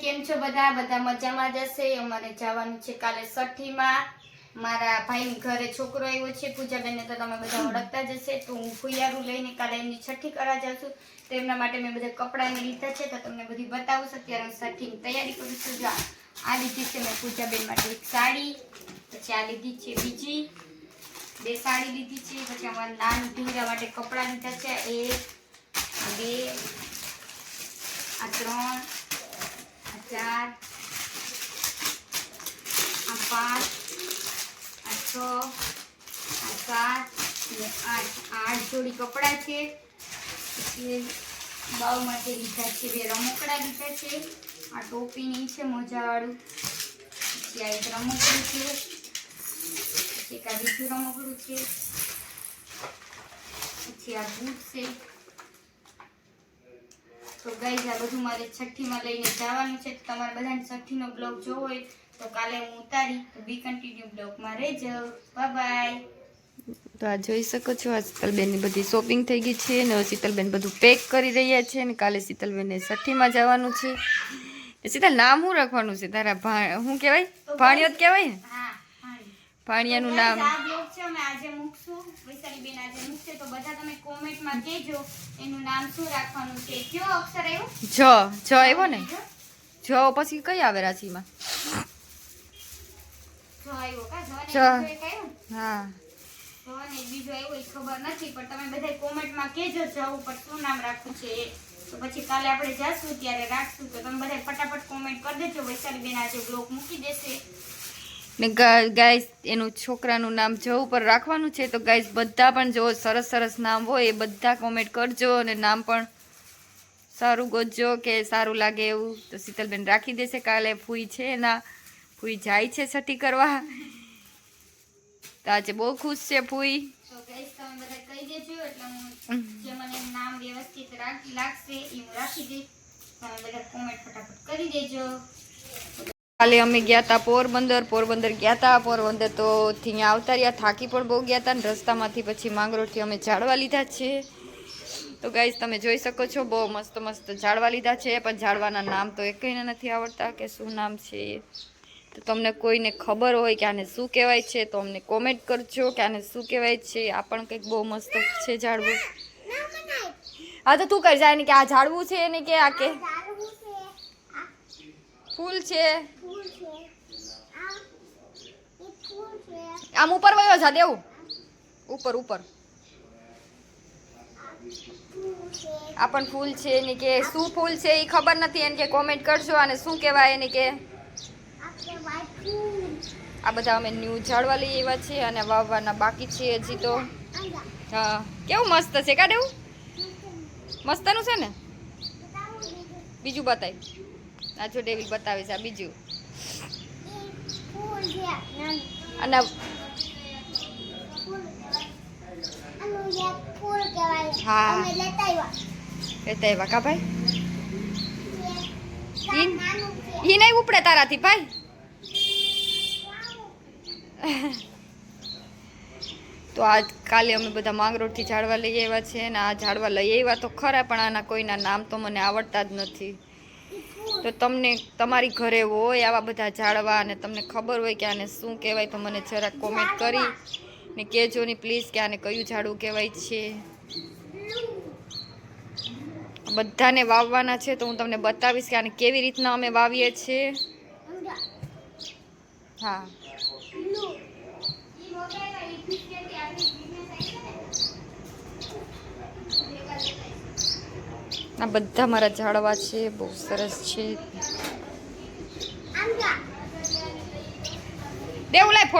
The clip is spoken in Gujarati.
કેમ છો બધા? બધા મજામાં જશે અમારે જવાનું છે કાલે છઠ્ઠીમાં. મારા ભાઈ ઘરે છોકરો આવ્યો છે પૂજાબેનને તો તમે બધા ઓળખતા જ હશે. તો હું ફુયારું લઈને કાલે એમની છઠ્ઠી કરવા જાઉં છું. તો એમના માટે મેં બધા કપડાને લીધા છે. તો તમને બધી બતાવું અત્યારે હું છઠ્ઠીની તૈયારી કરું છું. જો આ- લીધી છે મેં પૂજાબેન માટે એક સાડી. પછી આ લીધી છે બીજી. બે સાડી લીધી છે. પછી અમારા નાન ઢીંગા માટે કપડાં લીધા છે. એક, બે, આ ત્રણ ચાર, આ પાંચ, આ છ, આ સાત અને આઠ. આઠ જોડી કપડાં છે. પછી બાવ માટે લીધા છે બે રમકડા લીધા છે. આ ટોપીની છે મોજાવાળું. પછી આ એક રમકડું છે. પછી એક આ બીજું રમકડું છે. પછી આ બૂટ છે. તો ગાઈઝ આ બધું મારે છઠ્ઠીમાં લઈને જવાનું છે. તો તમારે બધાને છઠ્ઠીનો બ્લોગ જોવો હોય તો કાલે હું ઉતારી. તો બી કન્ટિન્યુ બ્લોગમાં રહેજો. બાય બાય તો આ જોઈ શકો છો આ શીતલબેનની બધી શોપિંગ થઈ ગઈ છે ને શીતલબેન બધું પેક કરી રહ્યા છે ને કાલે શીતલબેનને છઠ્ઠીમાં જવાનું છે. એ શીતલ નામ શું રાખવાનું છે? તારા ભા શું કહેવાય? ભાણિયો જ કહેવાય ને? ભાણિયાનું નામ. મૂકશું? વૈશાલી બેન આજે મૂકશે તો બધા તમે કોમેન્ટમાં કહેજો એનું નામ શું રાખવાનું છે? કયો અક્ષર આવ્યો? જ જ આવ્યો ને? જ પછી કઈ આવે રાશિમાં? જો આવ્યો કા? જો ને જો. બીજો એક આવ્યો? ને? હા ને બીજો આવ્યો એ ખબર નથી પણ તમે બધા કોમેન્ટમાં કહેજો જવું ઉપર શું નામ રાખવું છે તો પછી કાલે આપણે જાશું ત્યારે રાખશું તો તમે બધા ફટાફટ કોમેન્ટ કરી દેજો. વૈશાલી બેન આજે બ્લોગ મૂકી દેશે. ને ગાઈસ એનું છોકરાનું નામ જવું પર રાખવાનું છે, તો ગાઈસ બધા પણ જો સરસ સરસ નામ હોય, એ બધા કોમેન્ટ કરજો અને નામ પણ સારું ગોતજો કે સારું લાગે એવું. તો શીતલબેન રાખી દેશે, કાલે ફૂઈ છે એના. ફૂઈ જાય છે છઠ્ઠી કરવા. તો આજે બહુ ખુશ છે ફૂઈ. નામ લાગશે એ હું રાખી દઈશ. તમે બધા કોમેન્ટ ફટાફટ કરી દેજો. કાલે અમે ગયા હતા પોરબંદર પોરબંદર ગયા હતા પોરબંદર તો ત્યાં આવતા રહ્યા થાકી પણ બહુ ગયા હતા ને રસ્તામાંથી પછી માંગરોળથી અમે ઝાડવા લીધા છે. તો ગાઈઝ તમે જોઈ શકો છો બહુ મસ્ત મસ્ત ઝાડવા લીધા છે પણ ઝાડવાના નામ તો એકઈને નથી આવડતા કે શું નામ છે તો તમને કોઈને ખબર હોય કે આને શું કહેવાય છે તો અમને કોમેન્ટ કરજો કે આને શું કહેવાય છે. આ પણ કંઈક બહુ મસ્ત છે ઝાડવું. હા તો તું કરી જાય ને કે આ ઝાડવું છે ને કે આ કે ફૂલ છે. આમ ઉપર વયો જા દેવું. ઉપર ઉપર. આ પણ ફૂલ છે એની કે શું ફૂલ છે એ ખબર નથી એને કે કોમેન્ટ કરજો અને શું કહેવાય એને કે આ બધા અમે ન્યૂ ઝાડવા લઈ આવ્યા છીએ અને વાવવાના બાકી છે હજી તો. હા. કેવું મસ્ત છે કાઢેવું મસ્તનું છે ને. બીજું બતાય. આ જો ડેવી બતાવે છે આ બીજું. અને હા. લેતા આવ્યા કા ભાઈ? ઈ નહીં ઉપડે તારાથી ભાઈ. તો આજ કાલે અમે બધા માંગરોળથી ઝાડવા લઈ આવ્યા છે અને આ ઝાડવા લઈ આવ્યા તો ખરા પણ આના કોઈના નામ તો મને આવડતા જ નથી. તો તમને તમારી ઘરે હોય આવા બધા ઝાડવા અને તમને ખબર હોય કે આને શું કહેવાય, તો મને જરાક કોમેન્ટ કરી ને કહેજો ને પ્લીઝ કે આને કયું ઝાડવું કહેવાય છે. બધાને વાવવાના છે તો હું તમને બતાવીશ કે આને કેવી રીતના અમે વાવીએ છીએ. હા. આ બધા મારા ઝાડવા છે બહુ સરસ છે. દેવું લાય ફોટો.